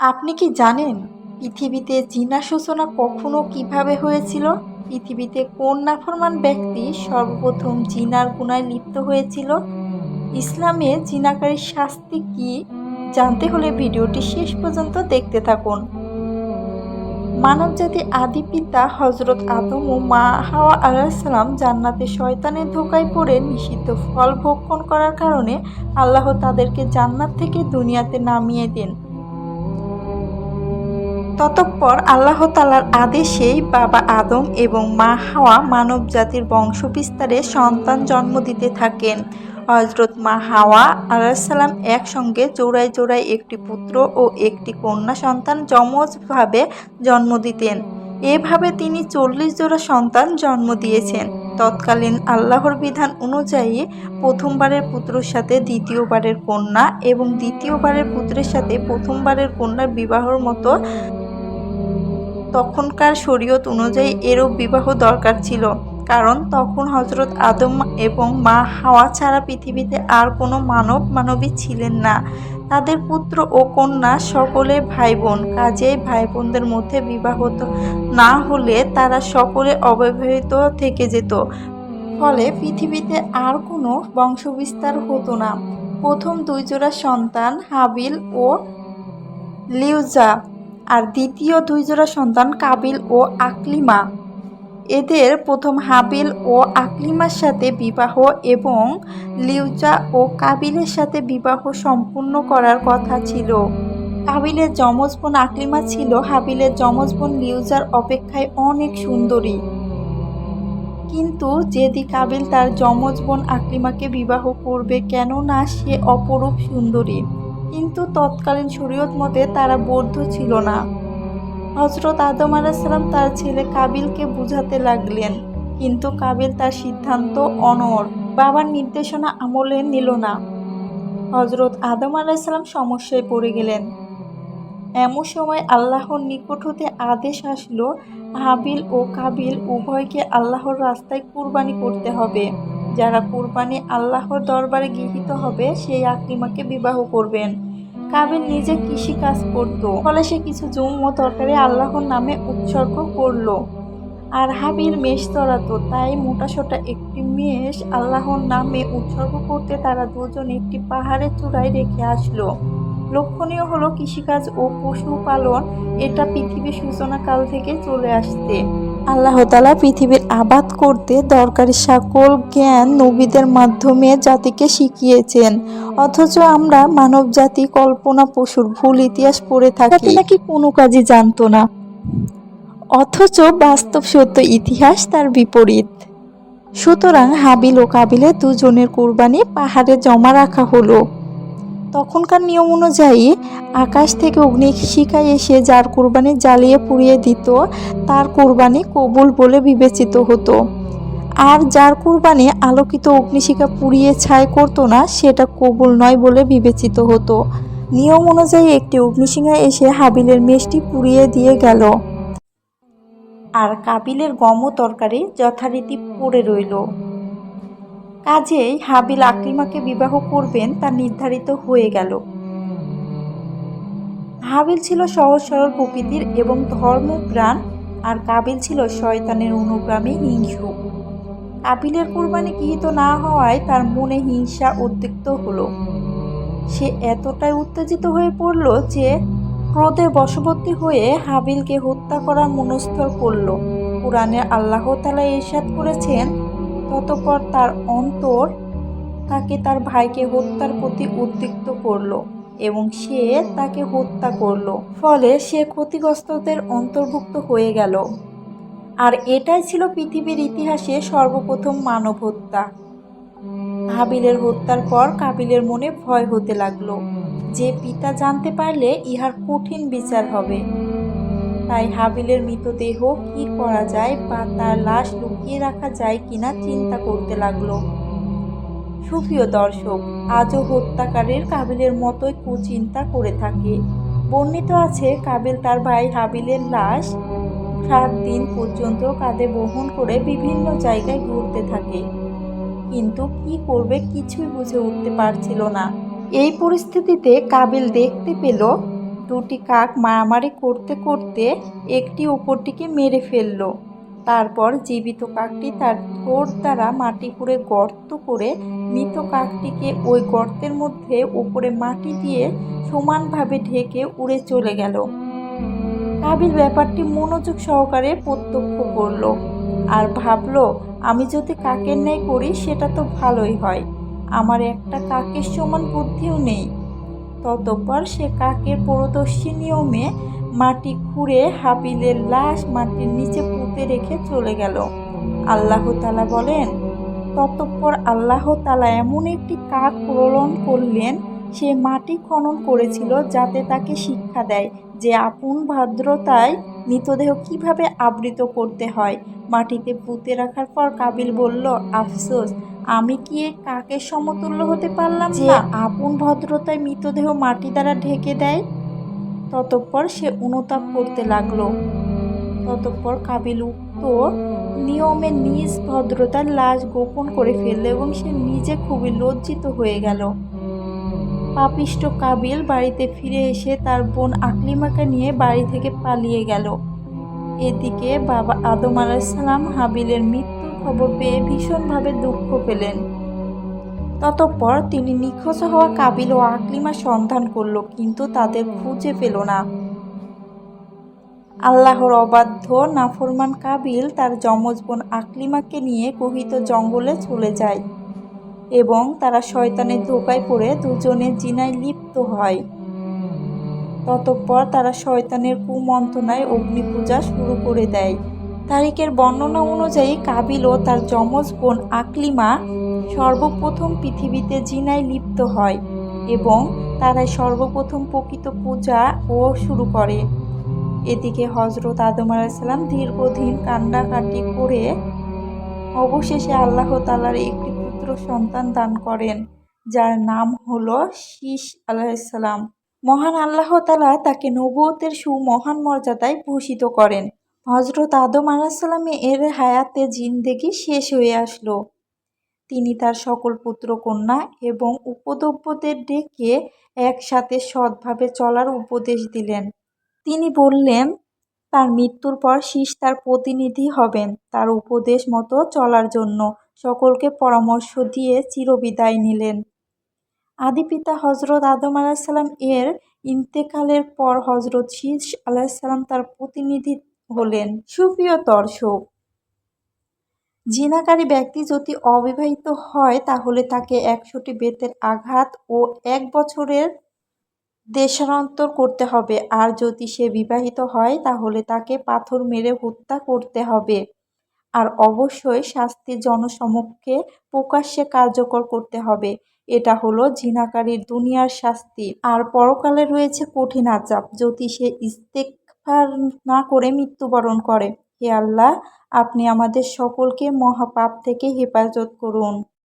আপনি কি জানেন পৃথিবীতে জিনা সূচনা কখনো কীভাবে হয়েছিল? পৃথিবীতে কোন নাফরমান ব্যক্তি সর্বপ্রথম জিনার গুনায় লিপ্ত হয়েছিল? ইসলামে জিনাকারীর শাস্তি কি? জানতে হলে ভিডিওটি শেষ পর্যন্ত দেখতে থাকুন। মানবজাতি আদি পিতা হজরত আদম ও মা হাওয়া আলাইসালাম জান্নাতে শয়তানের ধোকায় পড়ে নিষিদ্ধ ফল ভক্ষণ করার কারণে আল্লাহ তাদেরকে জান্নাত থেকে দুনিয়াতে নামিয়ে দেন। ততঃপর আল্লাহ তালার আদেশেই বাবা আদম এবং মা হাওয়া মানব জাতির বংশ বিস্তারে সন্তান জন্ম দিতে থাকেন। হজরত মা হাওয়া আলাইসাল্লাম একসঙ্গে জোড়ায় জোড়ায় একটি পুত্র ও একটি কন্যা সন্তান যমজভাবে জন্ম দিতেন। এভাবে তিনি চল্লিশ জোড়া সন্তান জন্ম দিয়েছেন। তৎকালীন আল্লাহর বিধান অনুযায়ী প্রথমবারের পুত্রের সাথে দ্বিতীয়বারের কন্যা এবং দ্বিতীয়বারের পুত্রের সাথে প্রথমবারের কন্যার বিবাহর মতো তখনকার শরীয়ত অনুযায়ী এরূপ বিবাহ দরকার ছিল, কারণ তখন হজরত আদম এবং মা হাওয়া ছাড়া পৃথিবীতে আর কোনো মানব মানবী ছিলেন না। তাদের পুত্র ও কন্যা সকলে ভাই বোন কাজেই ভাই বোনদের মধ্যে বিবাহ না হলে তারা সকলে অবিবাহিত থেকে যেত। ফলে পৃথিবীতে আর কোনো বংশবিস্তার হতো না। প্রথম দুই জোড়া সন্তান হাবিল ও লিউজা। আর দ্বিতীয় দুই জোড়া সন্তান কাবিল ও আকলিমা। এদের প্রথম হাবিল ও আকলিমার সাথে বিবাহ এবং লিউজা ও কাবিলের সাথে বিবাহ সম্পূর্ণ করার কথা ছিল। কাবিলের যমজ বোন আকলিমা ছিল, হাবিলের যমজ বোন লিউজার অপেক্ষায় অনেক সুন্দরী। কিন্তু যেদি কাবিল তার যমজ বোন আকলিমাকে বিবাহ করবে কেননা সে অপরূপ সুন্দরী। কিন্তু তৎকালীন শরীয়ত মতে তারা বৌদ্ধ ছিল না। হজরত আদম আলাইসালাম তার ছেলে কাবিলকে বুঝাতে লাগলেন, কিন্তু কাবিল তার সিদ্ধান্ত অনর বাবার নির্দেশনা আমলে নিল না। হজরত আদম আলাইসালাম সমস্যায় পড়ে গেলেন। এমন সময় আল্লাহর নিকট হতে আদেশ আসলো, হাবিল ও কাবিল উভয়কে আল্লাহর রাস্তায় কুরবানি করতে হবে। যারা কুরবানি আল্লাহর দরবারে গৃহীত হবে, সেই আকলিমাকে বিবাহ করবেন। কাবিল নিজে কৃষি কাজ করত, ফলে সে কিছু জুম ও তরকারি আল্লাহর নামে উৎসর্গ করল। আর হাবিল মেষ চড়াতো তাই মোটাসোটা একটি মেষ আল্লাহর নামে উৎসর্গ করতে তারা দুজন একটি পাহাড়ের চূড়ায় রেখে আসলো। লক্ষণীয় হলো কৃষিকাজ ও পশুপালন, এটা পৃথিবীর সূচনাকাল থেকে চলে আসছে। আল্লাহ তালা পৃথিবীর আবাদ করতে দরকারি সকল জ্ঞান নবীদের মাধ্যমে জাতিকে শিখিয়েছেন। অথচ আমরা মানব জাতি কল্পনা পশুর ভুল ইতিহাস পড়ে থাকি। নাকি কোনো কাজই জানতো না। অথচ বাস্তব সত্য ইতিহাস তার বিপরীত। সুতরাং হাবিল ও কাবিলে দুজনের কোরবানি পাহাড়ে জমা রাখা হলো। তখনকার নিয়ম অনুযায়ী আকাশ থেকে অগ্নিশিখায় এসে যার কোরবানি জ্বালিয়ে পুড়িয়ে দিত, তার কোরবানি কবুল বলে বিবেচিত হতো। আর যার কোরবানি আলোকিত অগ্নিশিখা পুড়িয়ে ছাই করতো না, সেটা কবুল নয় বলে বিবেচিত হতো। নিয়ম অনুযায়ী একটি অগ্নিশিখায় এসে হাবিলের মেষটি পুড়িয়ে দিয়ে গেল। আর কাবিলের গম তরকারি যথারীতি পড়ে রইল। কাজেই হাবিল আকলিমাকে বিবাহ করবেন তা নির্ধারিত হয়ে গেল। হাবিল ছিল সহজ সরল প্রকৃতির এবং ধর্মপ্রাণ, আর কাবিল ছিল শয়তানের অনুগ্রামী হিংসু। কাবিলের কোরবানি গৃহীত না হওয়ায় তার মনে হিংসা উদ্রিক্ত হলো। সে এতটাই উত্তেজিত হয়ে পড়ল যে ক্রোধে বশবর্তী হয়ে হাবিলকে হত্যা করার মনস্থর করল। কোরআনে আল্লাহ তালা ইরশাদ করেছেন ততপর তার অন্তর তাকে তার ভাইকে হত্যার প্রতি উদ্বিগ্ন করল এবং সে তাকে হত্যা করল। ফলে সে ক্ষতিগ্রস্তদের অন্তর্ভুক্ত হয়ে গেল। আর এটাই ছিল পৃথিবীর ইতিহাসে সর্বপ্রথম মানব হত্যা। হাবিলের হত্যার পর কাবিলের মনে ভয় হতে লাগল। যে পিতা জানতে পারলে ইহার কঠিন বিচার হবে। তাই হাবিলের মৃতদেহ কি করা যায় বা তার লাশ লুকিয়ে রাখা যায় কিনা চিন্তা করতে লাগল। সুপ্রিয় দর্শক, আজও হত্যাকারীর কাবিলের মতোই কুচিন্তা করে থাকে। বর্ণিত আছে, কাবিল তার ভাই হাবিলের লাশ সাত দিন পর্যন্ত কাঁধে বহন করে বিভিন্ন জায়গায় ঘুরতে থাকে। কিন্তু কি করবে কিছুই বুঝে উঠতে পারছিল না। এই পরিস্থিতিতে কাবিল দেখতে পেল দুটি কাক মারামারি করতে করতে একটি অপরটিকে মেরে ফেলল। তারপর জীবিত কাকটি তার ঠোঁট দ্বারা মাটি খুঁড়ে গর্ত করে মৃত কাকটিকে ওই গর্তের মধ্যে উপরে মাটি দিয়ে সমানভাবে ঢেকে উড়ে চলে গেল। কাবিল ব্যাপারটি মনোযোগ সহকারে প্রত্যক্ষ করল আর ভাবলো, আমি যদি কাকের ন্যায় করি, সেটা তো ভালোই হয়। আমার একটা কাকের সমান বুদ্ধিও নেই। ততপর সে কাকের পরদর্শী নিয়মে মাটি খুঁড়ে হাবিলের লাশ মাটির নিচে পুঁতে রেখে চলে গেল। আল্লাহ তালা বলেন, ততঃপর আল্লাহ তালা এমন একটি কাক প্রলন করলেন, সে মাটি খনন করেছিল যাতে তাকে শিক্ষা দেয় যে আপন ভদ্রতায় মৃতদেহ কীভাবে আবৃত করতে হয়। মাটিতে পুঁতে রাখার পর কাবিল বলল, আফসোস আমি কি এ কাকের সমতুল্য হতে পারলাম যে আপন ভদ্রতায় মৃতদেহ মাটি দ্বারা ঢেকে দেয় ততঃপর সে অনুতাপ করতে লাগল। ততঃপর কাবিল উক্ত নিয়মে নিজ ভদ্রতার লাশ গোপন করে ফেলল এবং সে নিজে খুবই লজ্জিত হয়ে গেল। পাপিষ্ট কাবিল বাড়িতে ফিরে এসে তার বোন আকলিমাকে নিয়ে বাড়ি থেকে পালিয়ে গেল। এদিকে বাবা আদম আলাইসালাম হাবিলের মৃত্যুর খবর পেয়ে ভীষণভাবে দুঃখ পেলেন। ততপর তিনি নিখোঁজ হওয়া কাবিল ও আকলিমা সন্ধান করল, কিন্তু তাদের খুঁজে পেল না। আল্লাহর অবাধ্য, নাফরমান কাবিল তার যমজ বোন আকলিমাকে নিয়ে কুহিত জঙ্গলে চলে যায় এবং তারা শয়তানের ধোকায় পড়ে দুজনে জিনায় লিপ্ত হয়। ততঃপর তারা শয়তানের কুমন্ত্রণায় অগ্নি পূজা শুরু করে দেয়। তারিখের বর্ণনা অনুযায়ী কাবিল ও তার যমজ বোন আকলিমা সর্বপ্রথম পৃথিবীতে জিনায় লিপ্ত হয় এবং তারাই সর্বপ্রথম প্রকৃত পূজা ও শুরু করে। এদিকে হজরত আদম আলাইসাল্লাম দীর্ঘদিন কান্নাকাটি করে অবশেষে আল্লাহ তালার একটি পুত্র সন্তান দান করেন, যার নাম হলো শীষ আলাইসাল্লাম মহান আল্লাহ তালা তাকে নবুয়তের সুমহান মর্যাদায় ভূষিত করেন। হজরত আদম আলাহিসাল্লামে এর হায়াতে জিন্দেগি শেষ হয়ে আসলো। তিনি তার সকল পুত্র, কন্যা এবং উপদ্রব্যদের ডেকে একসাথে সৎভাবে চলার উপদেশ দিলেন। তিনি বললেন, তার মৃত্যুর পর শীষ তার প্রতিনিধি হবেন। তার উপদেশ মতো চলার জন্য সকলকে পরামর্শ দিয়ে চিরবিদায় নিলেন। আদি পিতা হজরত আদম আলাহিসাল্লাম এর ইন্তেকালের পর হজরত শীষ আলাহিসাল্লাম তার প্রতিনিধি হলেন সুপ্রিয় দর্শক। জিনাকারী ব্যক্তি যদি অবিবাহিত হয়, তাহলে তাকে একশোটি বেতের আঘাত ও এক বছরের দেশান্তর করতে হবে। আর যদি সে বিবাহিত হয়, তাহলে তাকে পাথর মেরে হত্যা করতে হবে। আর অবশ্যই শাস্তি জনসমক্ষে প্রকাশ্যে কার্যকর করতে হবে। এটা হলো জিনাকারীর দুনিয়ার শাস্তি। আর পরকালে রয়েছে কঠিন আচাপ যদি সে ইস্তেকফার না করে মৃত্যুবরণ করে। হে আল্লাহ আপনি আমাদের সকলকে মহাপাপ থেকে হেফাজত করুন।